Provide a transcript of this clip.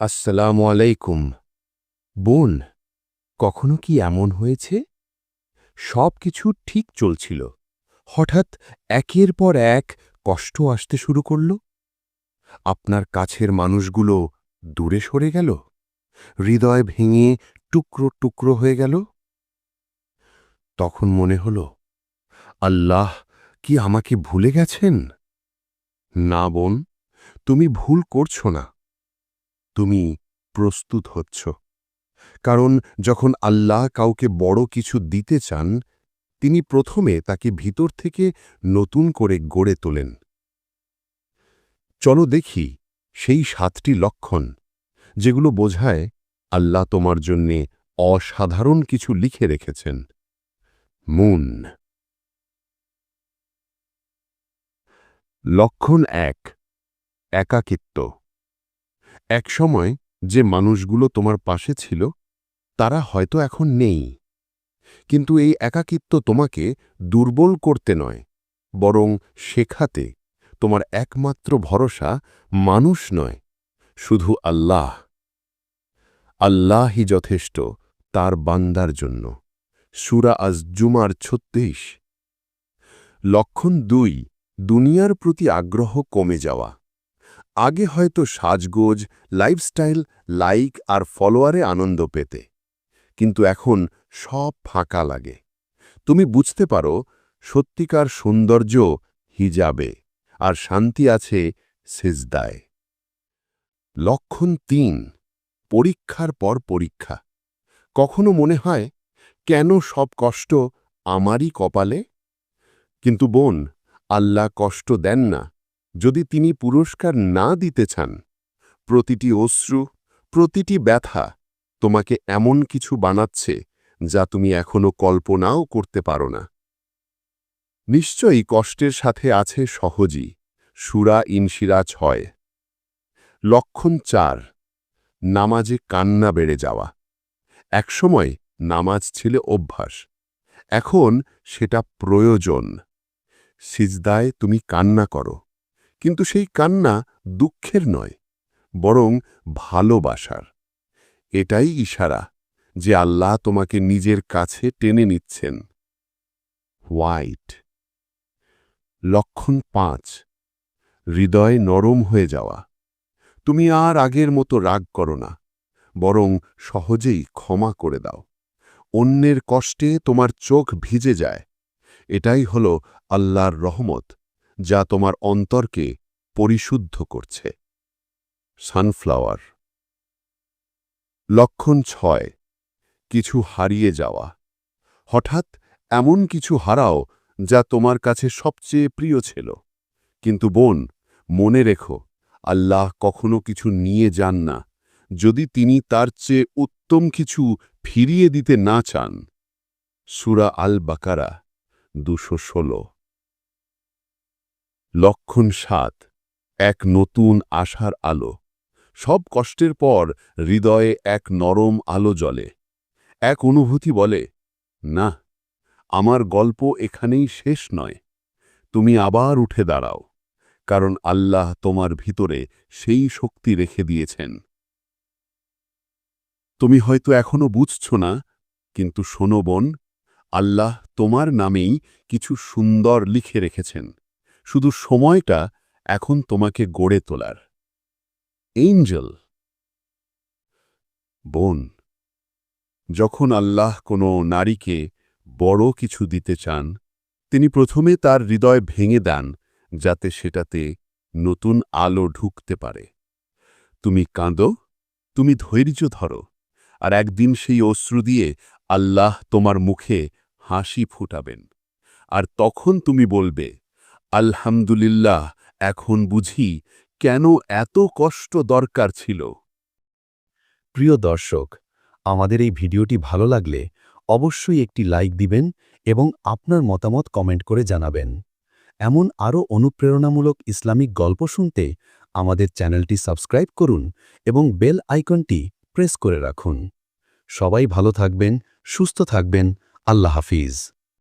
আসসালামু আলাইকুম। বোন, কখনো কি এমন হয়েছে? সব কিছু ঠিক চলছিল। হঠাৎ একের পর এক কষ্ট আসতে শুরু করল। আপনার কাছের মানুষগুলো দূরে সরে গেল। হৃদয় ভেঙে টুকরো টুকরো হয়ে গেল। তখন মনে হল, আল্লাহ, কি আমাকে ভুলে গেছেন? না বোন, তুমি ভুল করছ না। তুমি প্রস্তুত হচ্ছ। কারণ যখন আল্লাহ কাউকে বড় কিছু দিতে চান, তিনি প্রথমে তাকে ভিতর থেকে নতুন করে গড়ে তোলেন। চলো দেখি সেই সাতটি লক্ষণ যেগুলো বোঝায় আল্লাহ তোমার জন্যে অসাধারণ কিছু লিখে রেখেছেন। মুন লক্ষণ এক, একাকিত্ব। একসময় যে মানুষগুলো তোমার পাশে ছিল, তারা হয়তো এখন নেই। কিন্তু এই একাকিত্ব তোমাকে দুর্বল করতে নয়, বরং শেখাতে। তোমার একমাত্র ভরসা মানুষ নয়, শুধু আল্লাহ। আল্লাহই যথেষ্ট তার বান্দার জন্য। সুরা আজ জুমার ছত্রিশ। লক্ষণ দুই, দুনিয়ার প্রতি আগ্রহ কমে যাওয়া। আগে হয়তো সাজগোজ লাইফস্টাইল লাইক আর ফলোয়ারে আনন্দ পেতে। কিন্তু এখন সব ফাঁকা লাগে। তুমি বুঝতে পারো, সত্যিকার সৌন্দর্য হিজাবে আর শান্তি আছে সেজদায়। লক্ষণ তিন, পরীক্ষার পর পরীক্ষা। কখনো মনে হয়, কেন সব কষ্ট আমারই কপালে? কিন্তু বোন, আল্লাহ কষ্ট দেন না। যদি তিনি পুরস্কার না দিতে চান, প্রতিটি অশ্রু, প্রতিটি ব্যথা তোমাকে এমন কিছু বানাচ্ছে যা তুমি এখনও কল্পনাও করতে পারো না। নিশ্চয়ই কষ্টের সাথে আছে সহজই, সুরা ইনশিরা ছয় লক্ষণ চার, নামাজে কান্না বেড়ে যাওয়া। একসময় নামাজ ছিল অভ্যাস, এখন সেটা প্রয়োজন। সিজদায় তুমি কান্না করো। কিন্তু সেই কান্না দুঃখের নয়, বরং ভালোবাসার। এটাই ইশারা যে আল্লাহ তোমাকে নিজের কাছে টেনে নিচ্ছেন। হোয়াইট। লক্ষণ পাঁচ, হৃদয় নরম হয়ে যাওয়া। তুমি আর আগের মতো রাগ করো না, বরং সহজেই ক্ষমা করে দাও। অন্যের কষ্টে তোমার চোখ ভিজে যায়। এটাই হল আল্লাহর রহমত। যা তোমার অন্তরকে পরিশুদ্ধ করছে। সানফ্লাওয়ার। লক্ষণ ছয়, কিছু হারিয়ে যাওয়া। হঠাৎ এমন কিছু হারাও যা তোমার কাছে সবচেয়ে প্রিয় ছিল। কিন্তু বোন, মনে রেখো, আল্লাহ কখনো কিছু নিয়ে যান না। যদি তিনি তার চেয়ে উত্তম কিছু ফিরিয়ে দিতে না চান। সুরা আল বাকারা দুশো ষোলো। লক্ষণ সাত, এক নতুন আশার আলো। সব কষ্টের পর হৃদয়ে এক নরম আলো জ্বলে। এক অনুভূতি বলে, না, আমার গল্প এখানেই শেষ নয়। তুমি আবার উঠে দাঁড়াও, কারণ আল্লাহ তোমার ভিতরে সেই শক্তি রেখে দিয়েছেন। তুমি হয়তো এখনও বুঝছ না, কিন্তু শোনো বোন, আল্লাহ তোমার নামেই কিছু সুন্দর লিখে রেখেছেন। শুধু সময়টা এখন তোমাকে গড়ে তোলার। এঞ্জেল বোন, যখন আল্লাহ কোনো নারীকে বড় কিছু দিতে চান, তিনি প্রথমে তার হৃদয় ভেঙে দেন যাতে সেটাতে নতুন আলো ঢুকতে পারে। তুমি কাঁদো, তুমি ধৈর্য ধরো, আর একদিন সেই অশ্রু দিয়ে আল্লাহ তোমার মুখে হাসি ফুটাবেন। আর তখন তুমি বলবে আলহামদুলিল্লাহ, এখন বুঝি কেন এত কষ্ট দরকার ছিল। প্রিয় দর্শক, আমাদের এই ভিডিওটি ভালো লাগলে অবশ্যই একটি লাইক দিবেন এবং আপনার মতামত কমেন্ট করে জানাবেন। এমন আরও অনুপ্রেরণামূলক ইসলামিক গল্প শুনতে আমাদের চ্যানেলটি সাবস্ক্রাইব করুন এবং বেল আইকনটি প্রেস করে রাখুন। সবাই ভালো থাকবেন, সুস্থ থাকবেন, আল্লাহ হাফিজ।